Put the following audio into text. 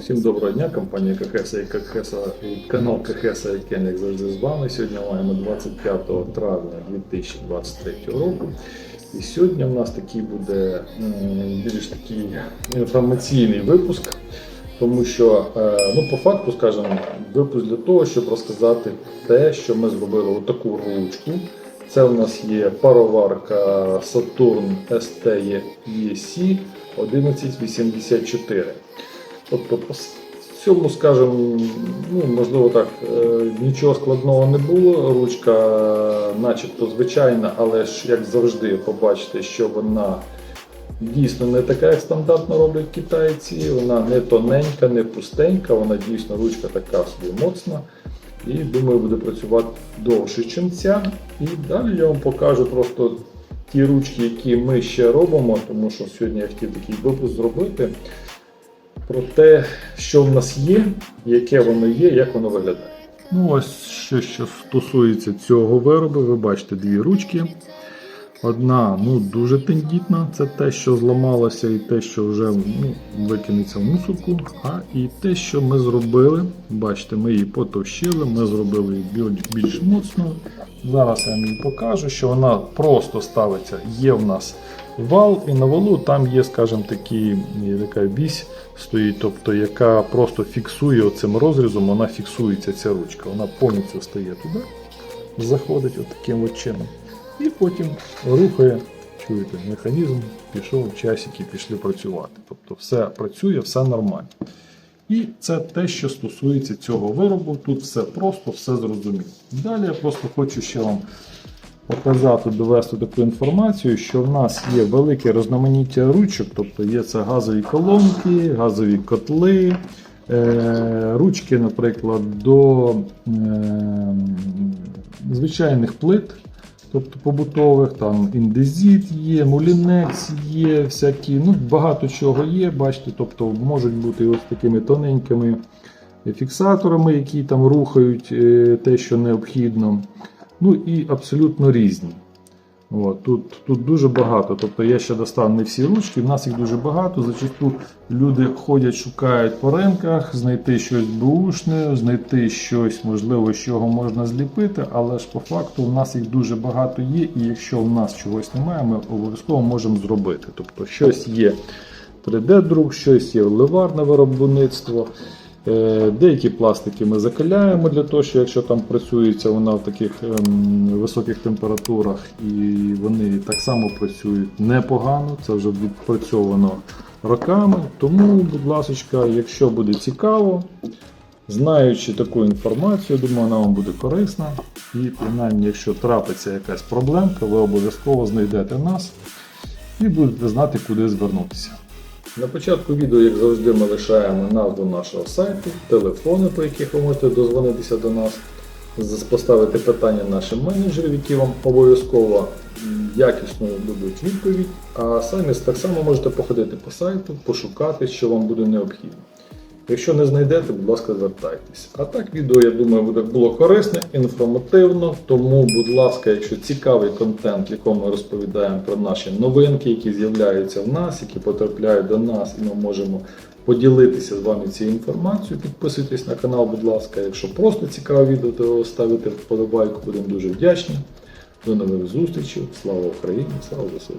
Всім доброго дня, компанія КХС і КХС і канал КХС Кен, як завжди з вами. Сьогодні маємо 25 травня 2023 року. І сьогодні в нас такий буде більш такий інформаційний випуск, тому що е, ну, по факту, скажімо, випуск для того, щоб розказати те, що ми зробили отаку ручку. Це у нас є пароварка Saturn ST EC 1184. Тобто, по цьому, скажімо, ну, можливо так, е, нічого складного не було. Ручка начебто звичайна, але ж, як завжди, побачите, що вона дійсно не така, як стандартно роблять китайці. Вона не тоненька, не пустенька, вона дійсно ручка така собі моцна. І думаю, буде працювати довше, ніж ця. І далі я вам покажу просто ті ручки, які ми ще робимо, тому що сьогодні я хотів такий випуск зробити про те, що в нас є, яке воно є, як воно виглядає. Ну, ось що, що стосується цього виробу, ви бачите дві ручки. Одна ну, дуже тендітна, це те, що зламалося, і те, що вже ну, викинеться в мусорку. А і те, що ми зробили, бачите, ми її потовщили, ми зробили її біль- більш моцною. Зараз я вам її покажу, що вона просто ставиться. Є в нас вал, і на валу там є, скажімо, такі, така вісь стоїть, тобто яка просто фіксує оцим розрізом, вона фіксується ця ручка. Вона повністю стає туди, заходить от таким от чином. І потім рухає, чуєте, механізм, пішов, часики пішли працювати. Тобто все працює, все нормально. І це те, що стосується цього виробу. Тут все просто, все зрозуміло. Далі я просто хочу ще вам показати, довести таку інформацію, що в нас є велике різноманіття ручок, тобто є це газові колонки, газові котли, е, ручки, наприклад, до е, звичайних плит. Тобто побутових, там індезіт є, мулінекс є, всякі, ну багато чого є, бачите, тобто можуть бути ось такими тоненькими фіксаторами, які там рухають е, те, що необхідно. Ну і абсолютно різні. От, тут, тут дуже багато. Тобто я ще достав не всі ручки, в нас їх дуже багато. Зачасту люди ходять, шукають по ринках, знайти щось бушне, знайти щось, можливо, з чого можна зліпити, але ж по факту в нас їх дуже багато є, і якщо в нас чогось немає, ми обов'язково можемо зробити. Тобто щось є 3D-друк, щось є ливарне виробництво. Е, Деякі пластики ми закаляємо для того, що якщо там працюється вона в таких ем, високих температурах, і вони так само працюють непогано, це вже відпрацьовано роками. Тому, будь ласка, якщо буде цікаво, знаючи таку інформацію, думаю, вона вам буде корисна. І принаймні, якщо трапиться якась проблемка, ви обов'язково знайдете нас і будете знати, куди звернутися. На початку відео, як завжди, ми лишаємо назву нашого сайту, телефони, по яких ви можете дозвонитися до нас, поставити питання нашим менеджерам, які вам обов'язково якісно дадуть відповідь. А самі так само можете походити по сайту, пошукати, що вам буде необхідно. Якщо не знайдете, будь ласка, звертайтесь. А так, відео, я думаю, буде було корисне, інформативно. Тому, будь ласка, якщо цікавий контент, в якому ми розповідаємо про наші новинки, які з'являються в нас, які потрапляють до нас, і ми можемо поділитися з вами цією інформацією, підписуйтесь на канал, будь ласка. Якщо просто цікаве відео, то ставите вподобайку, будемо дуже вдячні. До нових зустрічей. Слава Україні! Слава ЗСУ!